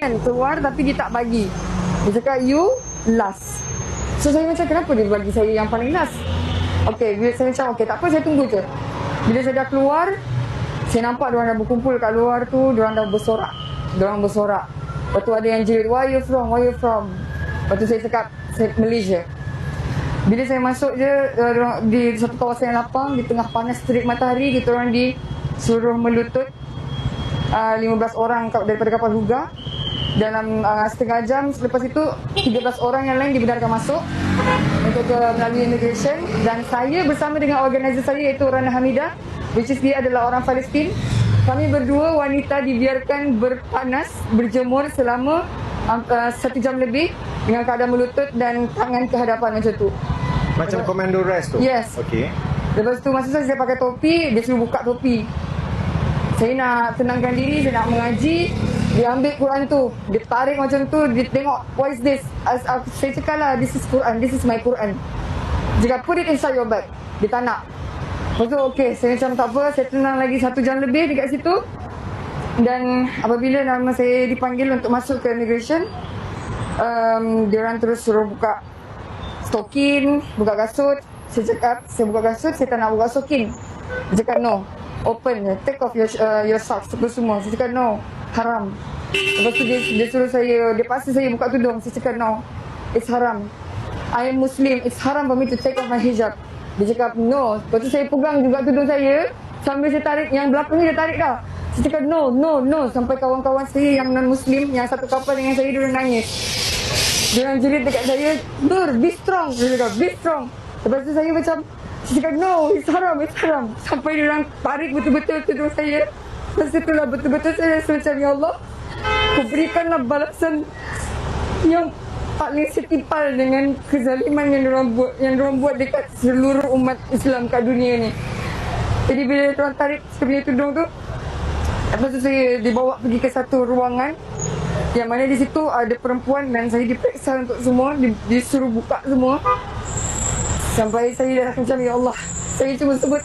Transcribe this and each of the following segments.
kan keluar tapi dia tak bagi. Dia cakap you last. So saya macam kenapa dia bagi saya yang paling last? Okay, bila saya macam okay tak apa saya tunggu je. Bila saya dah keluar, saya nampak diorang dah berkumpul kat luar tu, diorang dah bersorak. Diorang bersorak. Lepas tu ada yang jerit, where you from, where you from? Lepas tu saya cakap, Malaysia. Bila saya masuk je dorang- di satu kawasan yang lapang, di tengah panas terik matahari, kita orang disuruh melutut uh, 15 orang daripada kapal Huga dalam uh, setengah jam selepas itu 13 orang yang lain dibenarkan masuk untuk ke melalui immigration dan saya bersama dengan organizer saya iaitu Rana Hamida which is dia adalah orang Palestin kami berdua wanita dibiarkan berpanas berjemur selama uh, satu jam lebih dengan keadaan melutut dan tangan ke hadapan macam tu Macam komando rest tu? Yes. Okay. Lepas tu masa saya pakai topi, dia suruh buka topi. Saya nak tenangkan diri, saya nak mengaji. Dia ambil Quran tu. Dia tarik macam tu, dia tengok, what is this? As, as, saya cakap lah, this is Quran, this is my Quran. Cakap, put it inside your bag. Dia tak nak. Lepas tu, okay, saya macam tak apa, saya tenang lagi satu jam lebih dekat situ. Dan apabila nama saya dipanggil untuk masuk ke immigration, um, dia orang terus suruh buka stokin, buka kasut. Saya cakap, saya buka kasut, saya tak nak buka stokin. Dia cakap, no. Open. Take off your, uh, your socks, apa semua. Saya cakap, no. Haram. Lepas tu dia, dia suruh saya, dia paksa saya buka tudung. Saya cakap, no. It's haram. I am Muslim. It's haram for me to take off my hijab. Dia cakap, no. Lepas tu saya pegang juga tudung saya. Sambil saya tarik, yang belakang ni dia tarik dah. Saya cakap, no, no, no. Sampai kawan-kawan saya yang non-Muslim, yang satu kapal dengan saya, dia nangis. Dia jerit dekat saya, Nur, be strong. Dia cakap, be strong. Lepas tu saya macam, saya cakap, no, it's haram, it's haram. Sampai dia orang tarik betul-betul tudung saya. Lepas tu lah betul-betul saya rasa macam, Ya Allah, kau berikanlah balasan yang paling setimpal dengan kezaliman yang diorang buat yang diorang buat dekat seluruh umat Islam kat dunia ni. Jadi bila diorang tarik saya punya tudung tu, lepas tu saya dibawa pergi ke satu ruangan yang mana di situ ada perempuan dan saya diperiksa untuk semua, di, disuruh buka semua. Sampai saya dah macam, Ya Allah, saya cuma sebut,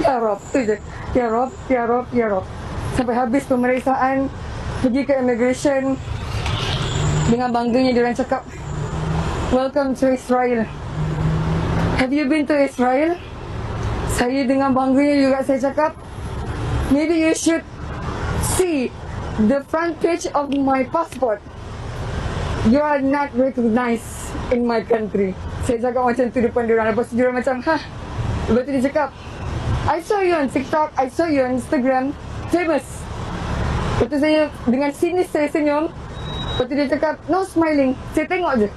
Ya Rob, tu je. Ya Rob, Ya Rob, Ya Rob. Sampai habis pemeriksaan, pergi ke immigration, dengan bangganya dia orang cakap, Welcome to Israel. Have you been to Israel? Saya dengan bangganya juga saya cakap, Maybe you should see the front page of my passport. You are not recognized in my country. Saya cakap macam tu depan dia orang. Lepas tu dia orang macam, Hah? Lepas tu dia cakap, I saw you on TikTok, I saw you on Instagram, famous. Lepas tu saya dengan sinis saya senyum. Lepas tu dia cakap, no smiling. Saya tengok je.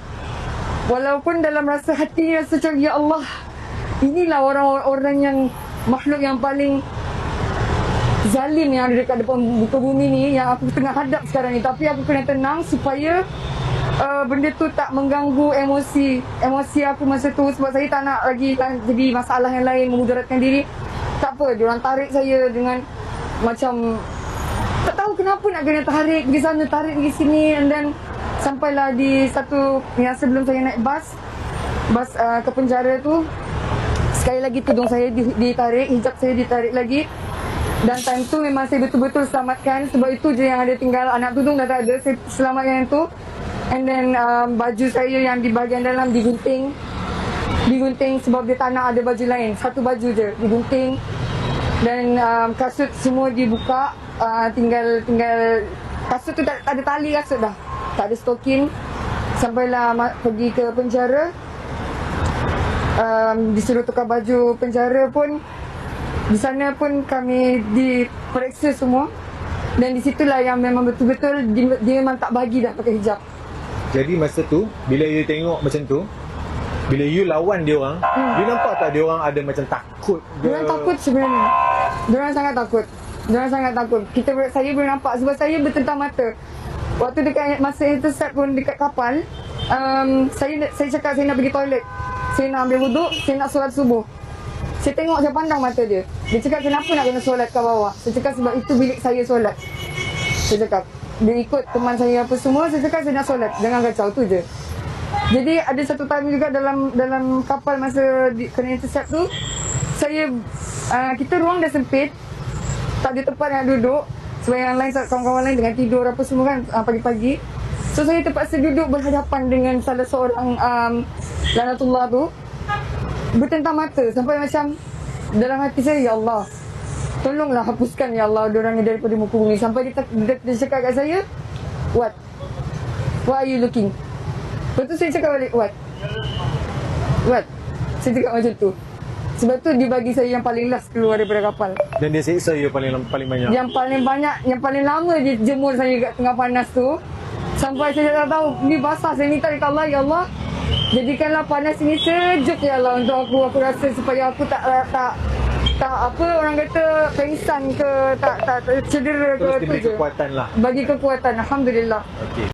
Walaupun dalam rasa hati ni rasa macam, Ya Allah, inilah orang-orang yang makhluk yang paling zalim yang ada dekat depan muka bumi ni yang aku tengah hadap sekarang ni. Tapi aku kena tenang supaya uh, benda tu tak mengganggu emosi emosi aku masa tu sebab saya tak nak lagi jadi masalah yang lain memudaratkan diri. Tak apa, diorang tarik saya dengan macam tak tahu kenapa nak kena tarik pergi sana, tarik pergi sini and then sampailah di satu yang sebelum saya naik bas bas uh, ke penjara tu sekali lagi tudung saya di- ditarik, hijab saya ditarik lagi. Dan time tu memang saya betul-betul selamatkan. Sebab itu je yang ada tinggal anak tudung dah tak ada saya selamat yang tu. And then um, baju saya yang di bahagian dalam digunting. Digunting sebab dia tak nak ada baju lain. Satu baju je digunting dan um, kasut semua dibuka uh, tinggal tinggal kasut tu tak, tak ada tali kasut dah. Tak ada stokin. Sampailah pergi ke penjara. Um, disuruh tukar baju penjara pun di sana pun kami diperiksa semua. Dan di situlah yang memang betul-betul dia, dia memang tak bagi dah pakai hijab. Jadi masa tu, bila you tengok macam tu, bila you lawan dia orang, you nampak tak dia orang ada macam takut ke? Diorang takut sebenarnya. Diorang sangat takut. Diorang sangat takut. Kita saya boleh nampak sebab saya bertentang mata. Waktu dekat masa intercept pun dekat kapal, um, saya saya cakap saya nak pergi toilet. Saya nak ambil wuduk, saya nak solat subuh. Saya tengok saya pandang mata dia. Dia cakap kenapa nak kena solat kat bawah? Saya cakap sebab itu bilik saya solat. Saya cakap dia ikut teman saya apa semua, saya cakap saya nak solat. Jangan kacau tu je. Jadi ada satu time juga dalam dalam kapal masa di, kena intercept tu saya uh, kita ruang dah sempit tak ada tempat nak duduk Sebab yang lain, kawan-kawan lain dengan tidur apa semua kan uh, pagi-pagi. So saya terpaksa duduk berhadapan dengan salah seorang um, Lanatullah tu. Bertentang mata sampai macam dalam hati saya, Ya Allah. Tolonglah hapuskan Ya Allah diorang ni daripada muka bumi. Sampai dia, dia, dia cakap kat saya, What? What are you looking? Lepas tu saya cakap balik, What? What? Saya cakap macam tu. Sebab tu dia bagi saya yang paling last keluar daripada kapal. Dan dia siksa you paling paling banyak. Yang paling banyak, yang paling lama dia jemur saya kat tengah panas tu. Sampai saya tak tahu, ni basah. Saya minta dekat Allah, Ya Allah. Jadikanlah panas ini sejuk ya Allah untuk aku. Aku rasa supaya aku tak tak tak apa orang kata pengsan ke tak tak, tak cedera ke Terus tu diberi je. kekuatan lah. Bagi kekuatan Alhamdulillah Okey.